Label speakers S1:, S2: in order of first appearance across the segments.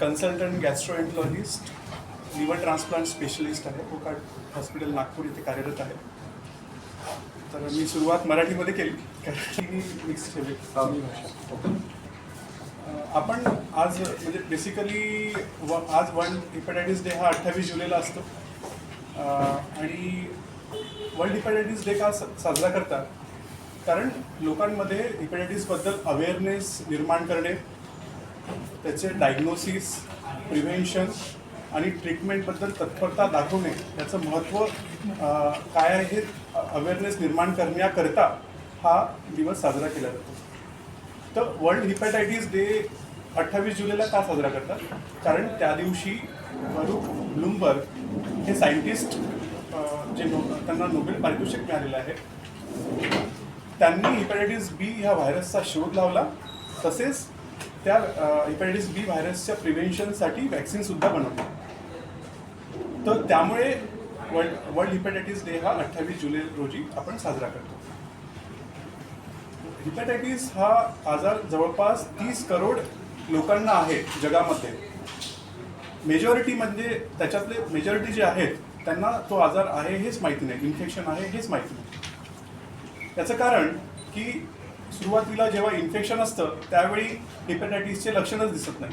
S1: Consultant gastroenterologist liver transplant specialist आहे. कोकाट hospital Nagpur इथे कार्यरत आहे. तर मी सुरुवात मराठीमध्ये केली. कारण मी मिक्स ठेवली. दोन्ही भाषा. आपण आज म्हणजे बेसिकली व आज वन हिपॅटायटिस डे हा अठ्ठावीस जुलैला असतो. आणि वर्ल्ड हिपॅटायटिस डे का साजरा करतात? कारण लोकांमध्ये हिपॅटायटिसबद्दल अवेअरनेस निर्माण करणे त्याचे डायग्नोसिस प्रिव्हेन्शन आणि ट्रीटमेंटबद्दल तत्परता दाखवणे याचं महत्त्व काय आहे हे अवेअरनेस निर्माण करण्याकरता हा दिवस साजरा केला जातो. तर वर्ल्ड हिपॅटायटिस डे अठ्ठावीस जुलैला का साजरा करतात? कारण त्या दिवशी बरूक ब्लूमबर्ग हे सायंटिस्ट जे नो त्यांना नोबेल पारितोषिक मिळालेलं आहे. त्यांनी हिपॅटायटिस बी ह्या व्हायरसचा शोध लावला. तसेच त्या हिपॅटायटिस बी व्हायरसच्या प्रिव्हेन्शनसाठी वॅक्सिनसुद्धा बनवली. तर त्यामुळे वर्ल्ड वर्ल्ड हिपॅटायटिस डे हा अठ्ठावीस जुलै रोजी आपण साजरा करतो. हिपॅटायटिस हा आजार जवळपास तीस करोड लोकांना आहे जगामध्ये. मेजॉरिटी म्हणजे त्याच्यातले मेजॉरिटी जे आहेत त्यांना तो आजार आहे हेच माहिती नाही. इन्फेक्शन आहे हेच माहिती नाही. याचं कारण की सुरुवातीला जेव्हा इन्फेक्शन असतं त्यावेळी हेपेटायटिसचे लक्षणच दिसत नाही.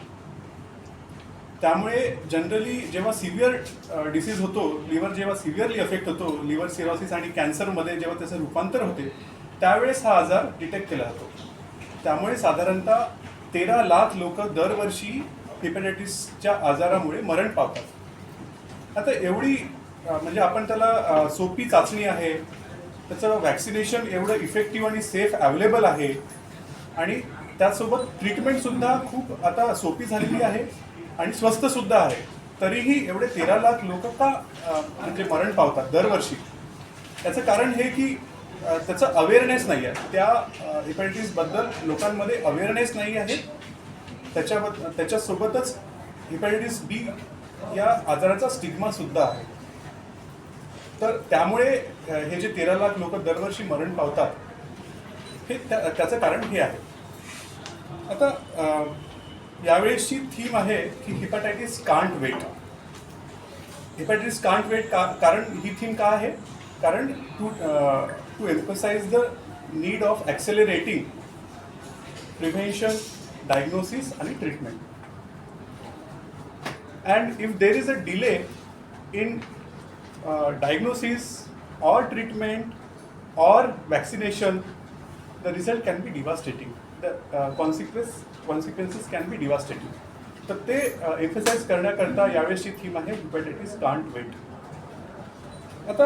S1: त्यामुळे जनरली जेव्हा सिव्हिअर डिसीज होतो लिव्हर जेव्हा सिव्हिअरली अफेक्ट होतो लिव्हर सिरोसिस आणि कॅन्सरमध्ये जेव्हा त्याचं रूपांतर होते त्यावेळेस हा आजार डिटेक्ट केला जातो. त्यामुळे साधारणतः तेरा लाख लोक दरवर्षी हेपेटायटिसच्या आजारामुळे मरण पावतात. आता एवढी म्हणजे आपण त्याला सोपी चाचणी आहे त्याचं वॅक्सिनेशन एवढं इफेक्टिव्ह आणि सेफ अवेलेबल आहे. आणि त्यासोबत ट्रीटमेंटसुद्धा खूप आता सोपी झालेली आहे आणि स्वस्तसुद्धा आहे. तरीही एवढे तेरा लाख लोक का म्हणजे मरण पावतात दरवर्षी? त्याचं कारण हे की त्याचं अवेअरनेस नाही आहे. त्या हिपॅटायटिसबद्दल लोकांमध्ये अवेअरनेस नाही आहे. त्याच्याबद्द त्याच्यासोबतच हिपॅटायटिस बी या आजाराचा स्टिग्मा सुद्धा आहे. तर त्यामुळे हे जे तेरा लाख लोक दरवर्षी मरण पावतात हे त्या त्याचं कारण हे आहे. आता यावेळेसची थीम आहे की hepatitis can't wait hepatitis can't wait का कारण ही थीम का आहे? कारण to to emphasize the need of accelerating prevention diagnosis आणि treatment and if there is a delay in diagnosis or treatment or vaccination, the result can be devastating. The uh, consequence, consequences can be devastating. तर ते uh, emphasize करण्याकरता यावेळेसची theme आहे hepatitis can't wait आता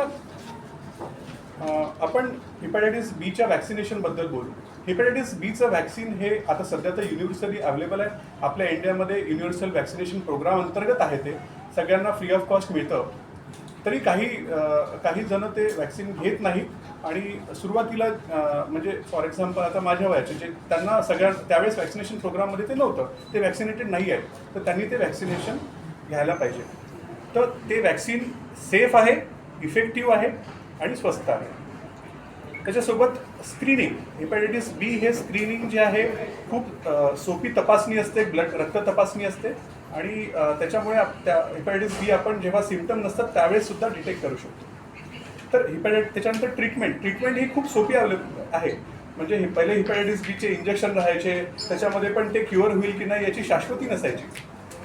S1: uh, आपण hepatitis बीच्या वॅक्सिनेशनबद्दल बोलू. हिपॅटायटिस बीचं वॅक्सिन हे आता सध्या तर युनिव्हर्सली अवेलेबल आहे. आपल्या इंडियामध्ये युनिव्हर्सल वॅक्सिनेशन प्रोग्राम अंतर्गत आहे ते. सगळ्यांना फ्री ऑफ कॉस्ट मिळतं. तरी काही काही जण ते वॅक्सिन घेत नाहीत. आणि सुरुवातीला म्हणजे फॉर एक्झाम्पल आता माझ्या वयाचे जे त्यांना सगळ्या त्यावेळेस वॅक्सिनेशन प्रोग्राममध्ये ते नव्हतं. ते वॅक्सिनेटेड नाही आहेत. तर त्यांनी ते वॅक्सिनेशन घ्यायला पाहिजे. तर ते वॅक्सिन सेफ आहे इफेक्टिव्ह आहे आणि स्वस्त आहे. त्याच्यासोबत स्क्रीनिंग हेपॅटायटिस बी हे स्क्रीनिंग जे आहे खूप सोपी तपासणी असते. ब्लड रक्त तपासणी असते. आणि त्याच्यामुळे आप- त्या हेपॅटायटिस बी आपण जेव्हा सिमटम नसतात त्यावेळेस सुद्धा डिटेक्ट करू शकतो. तर हिपॅटायट त्याच्यानंतर ट्रीटमेंट ट्रीटमेंट ही खूप सोपी अवेलेबल आहे. म्हणजे हे पहिले हिपॅटायटिस बीचे इंजेक्शन राहायचे त्याच्यामध्ये पण ते क्युअर होईल की नाही याची शाश्वती नसायची.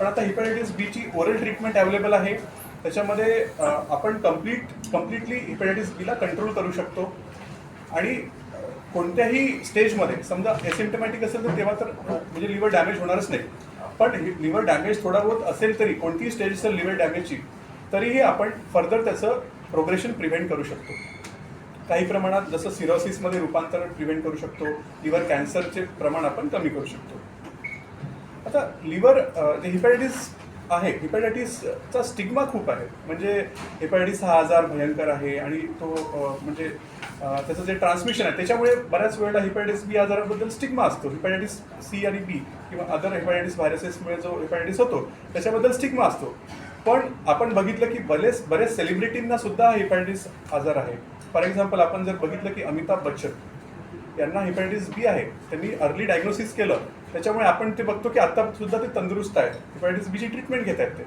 S1: पण आता हिपॅटायटिस बीची ओरल ट्रीटमेंट अवेलेबल आहे. त्याच्यामध्ये आपण कंप्लीट कम्प्लिटली हिपॅटायटिस बीला कंट्रोल करू शकतो. आणि कोणत्याही स्टेजमध्ये समजा एसिम्टमॅटिक असेल तर तेव्हा तर म्हणजे लिव्हर डॅमेज होणारच नाही. पण लिव्हर डॅमेज थोडा बहुत असेल तरी कोणतीही स्टेज असेल लिव्हर डॅमेजची तरीही आपण फर्दर त्याचं प्रोग्रेशन प्रिव्हेंट करू शकतो. काही प्रमाणात जसं सिरोसिसमध्ये रूपांतरण प्रिव्हेंट करू शकतो लिव्हर कॅन्सरचे प्रमाण आपण कमी करू शकतो. आता लिव्हर हिपॅटायटिस आहे. हिपॅटायटिसचा स्टिग्मा खूप आहे. म्हणजे हिपॅटायटिस हा आजार भयंकर आहे आणि तो म्हणजे त्याचं जे ट्रान्समिशन आहे त्याच्यामुळे बऱ्याच वेळेला हिपॅटायटिस बी आजाराबद्दल स्टिग्मा असतो. हिपॅटायटिस सी आणि बी किंवा अदर हिपॅटायटिस व्हायरसेसमुळे जो हिपॅटायटिस होतो त्याच्याबद्दल स्टिग्मा असतो. पण आपण बघितलं की बरेच बरेच सेलिब्रिटींना सुद्धा हिपॅटायटिस आजार आहे. फॉर एक्झाम्पल आपण जर बघितलं की अमिताभ बच्चन यांना हेपॅटायटिस बी आहे. त्यांनी अर्ली डायग्नोसिस केलं. त्याच्यामुळे आपण ते बघतो की आता सुद्धा ते तंदुरुस्त आहेत. हेपॅटायटिस बीची ट्रीटमेंट घेत आहेत ते.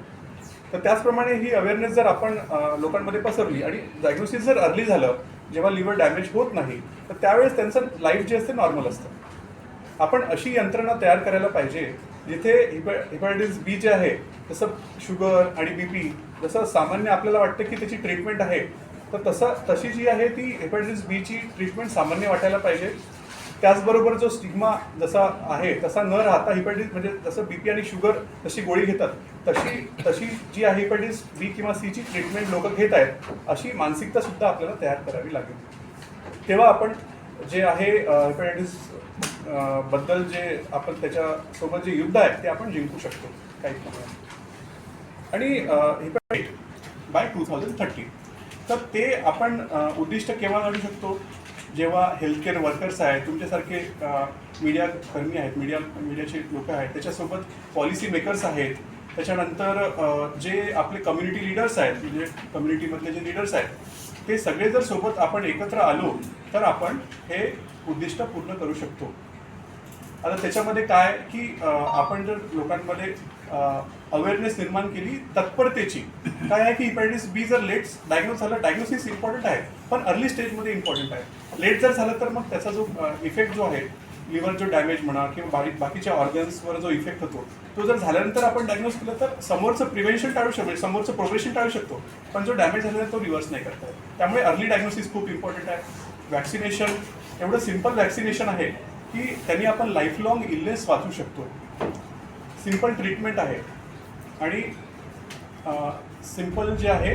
S1: तर त्याचप्रमाणे ही अवेअरनेस जर आपण लोकांमध्ये पसरली आणि डायग्नोसिस जर अर्ली झालं जेव्हा लिव्हर डॅमेज होत नाही तर त्यावेळेस त्यांचं लाईफ जे असते नॉर्मल असतं. आपण अशी यंत्रणा तयार करायला पाहिजे जिथे हिपॅ हेपॅटायटिस बी जे आहे जसं शुगर आणि बी पी जसं सामान्य आपल्याला वाटतं की त्याची ट्रीटमेंट आहे तर तसं तशी जी आहे ती हेपॅटायटिस बीची ट्रीटमेंट सामान्य वाटायला पाहिजे. त्याचबरोबर जो स्टिग्मा जसा आहे तसा न राहता हिपॅटिस म्हणजे जसं बी पी आणि शुगर जशी गोळी घेतात तशी तशी जी आहे हिपॅटिस बी किंवा सीची ट्रीटमेंट लोक घेत आहेत अशी मानसिकता सुद्धा आपल्याला तयार करावी लागेल. तेव्हा आपण जे आहे हेपॅटायटिसबद्दल जे आपण त्याच्यासोबत जे युद्ध आहे ते आपण जिंकू शकतो. काही आणि hepatitis by two thousand thirty तर ते आपण उद्दिष्ट केव्हा काढू शकतो? जेव्हा हेल्थकेअर वर्कर्स आहेत तुमच्यासारखे मीडिया कर्मी आहेत मीडिया मीडियाचे लोक आहेत त्याच्यासोबत पॉलिसी मेकर्स आहेत त्याच्यानंतर जे आपले कम्युनिटी लिडर्स आहेत म्हणजे कम्युनिटीमधले जे लिडर्स आहेत ते सगळे जर सोबत आपण एकत्र आलो तर आपण हे उद्दिष्ट पूर्ण करू शकतो. आता त्याच्यामध्ये काय की आपण जर लोकांमध्ये अवेअरनेस निर्माण केली तत्परतेची काय आहे की हिपॅटायटिस बी जर लेट डायग्नोस झालं डायग्नोसिस इम्पॉर्टंट आहे पण अर्ली स्टेजमध्ये इम्पॉर्टंट आहे. लेट जर झालं तर मग त्याचा जो इफेक्ट जो आहे लिव्हर जो डॅमेज म्हणा किंवा बारीक बाकीच्या ऑर्गन्सवर जो इफेक्ट होतो तो जर झाल्यानंतर आपण डायग्नोस केलं तर समोरचं प्रिव्हेन्शन टाळू शकतो समोरचं प्रोग्रेशन टाळू शकतो पण जो डॅमेज झालेला तो रिव्हर्स नाही करता येत. त्यामुळे अर्ली डायग्नोसिस खूप इम्पॉर्टंट आहे. वॅक्सिनेशन एवढं सिंपल वॅक्सिनेशन आहे की त्यांनी आपण लाईफ लॉंग इलनेस वाचू शकतो सिंपल ट्रीटमेंट आहे. आणि सिंपल जे आहे